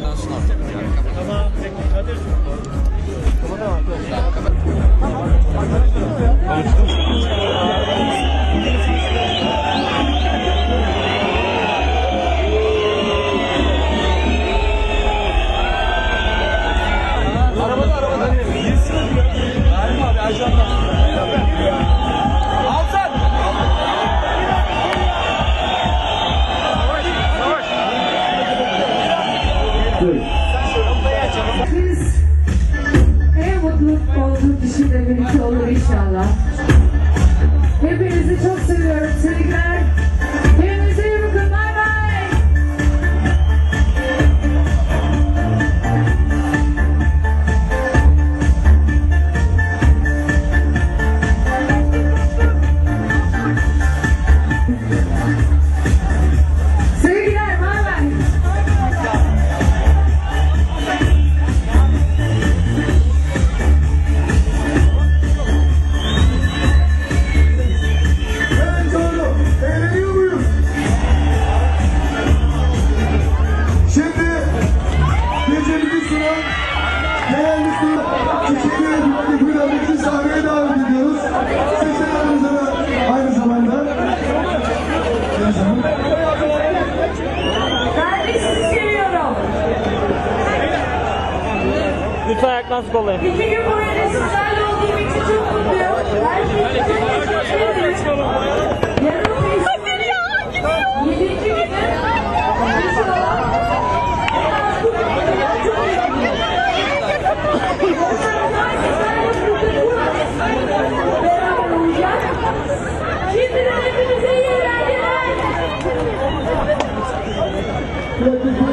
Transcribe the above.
Nacional. İnşallah. Hepinizi çok seviyorum sunan değerli ediyorum. Bugün için sahneye davet ediyoruz. Sizlerimizle de aynı zamanda. Ben de sizi seviyorum. Lütfen ayaklarınızı kollayın. İki gün boyunca sizlerle olduğum için çok mutluyum. Her şey için çok teşekkür ederim. Yarın Mayıs'ın yedinci günü Yes,